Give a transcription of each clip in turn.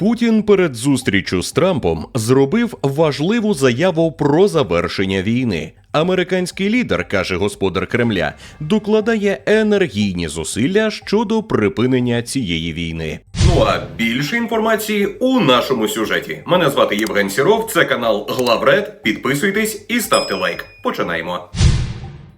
Путін перед зустрічю з Трампом зробив важливу заяву про завершення війни. Американський лідер, каже господар Кремля, докладає енергійні зусилля щодо припинення цієї війни. Ну а більше інформації у нашому сюжеті. Мене звати Євген Сіров. Це канал Главред. Підписуйтесь і ставте лайк. Починаємо.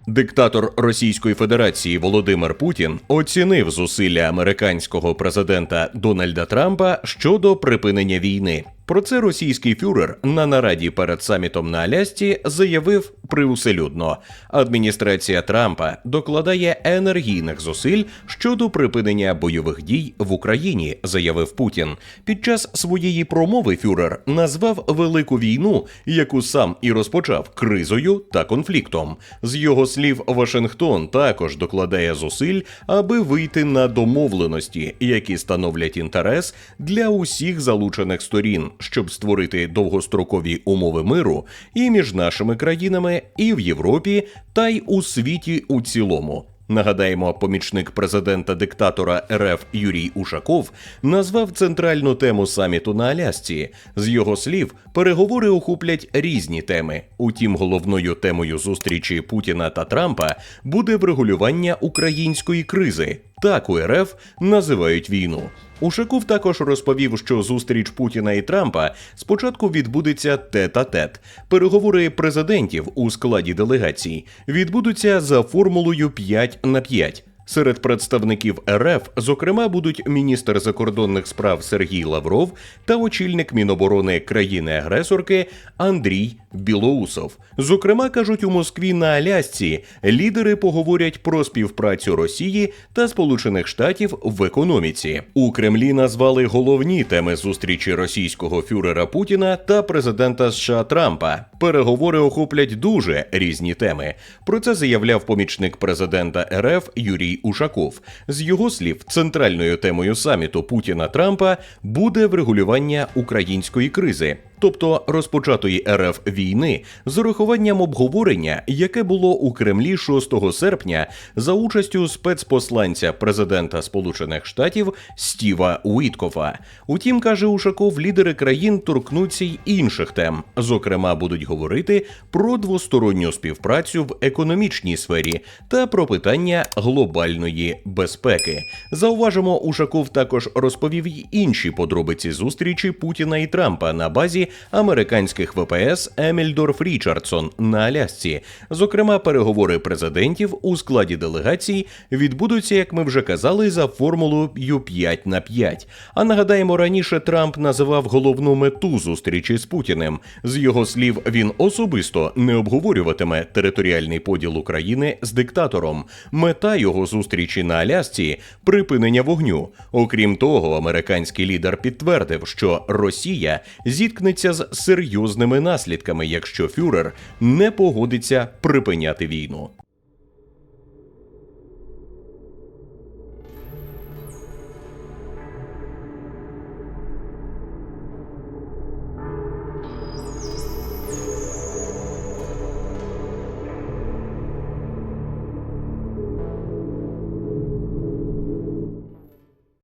Диктатор Російської Федерації Володимир Путін оцінив зусилля американського президента Дональда Трампа щодо припинення війни. Про це російський фюрер на нараді перед самітом на Алясці заявив приуселюдно. Адміністрація Трампа докладає енергійних зусиль щодо припинення бойових дій в Україні, заявив Путін. Під час своєї промови фюрер назвав велику війну, яку сам і розпочав кризою та конфліктом. З його слів, Вашингтон також докладає зусиль, аби вийти на домовленості, які становлять інтерес для усіх залучених сторін, щоб створити довгострокові умови миру і між нашими країнами, і в Європі, та й у світі у цілому. Нагадаємо, помічник президента диктатора РФ Юрій Ушаков назвав центральну тему саміту на Алясці. З його слів, переговори охоплять різні теми. Утім, головною темою зустрічі Путіна та Трампа буде врегулювання української кризи. Так у РФ називають війну. Ушаков також розповів, що зустріч Путіна і Трампа спочатку відбудеться тет-а-тет. Переговори президентів у складі делегацій відбудуться за формулою 5 на 5. Серед представників РФ, зокрема, будуть міністр закордонних справ Сергій Лавров та очільник Міноборони країни-агресорки Андрій Білоусов. Зокрема, кажуть у Москві на Алясці, лідери поговорять про співпрацю Росії та Сполучених Штатів в економіці. У Кремлі назвали головні теми зустрічі російського фюрера Путіна та президента США Трампа. Переговори охоплять дуже різні теми. Про це заявляв помічник президента РФ Юрій Ушаков. З його слів, центральною темою саміту Путіна Трампа буде врегулювання української кризи. Тобто розпочатої РФ війни з урахуванням обговорення, яке було у Кремлі 6 серпня за участю спецпосланця президента Сполучених Штатів Стіва Уіткофа. Утім, каже Ушаков, лідери країн торкнуться й інших тем. Зокрема, будуть говорити про двосторонню співпрацю в економічній сфері та про питання глобальної безпеки. Зауважимо, Ушаков також розповів й інші подробиці зустрічі Путіна і Трампа на базі американських ВПС Емільдорф Річардсон на Алясці. Зокрема, переговори президентів у складі делегацій відбудуться, як ми вже казали, за формулою 5 на 5. А нагадаємо, раніше Трамп називав головну мету зустрічі з Путіним. З його слів, він особисто не обговорюватиме територіальний поділ України з диктатором. Мета його зустрічі на Алясці припинення вогню. Окрім того, американський лідер підтвердив, що Росія зіткнеться з серйозними наслідками, якщо фюрер не погодиться припиняти війну.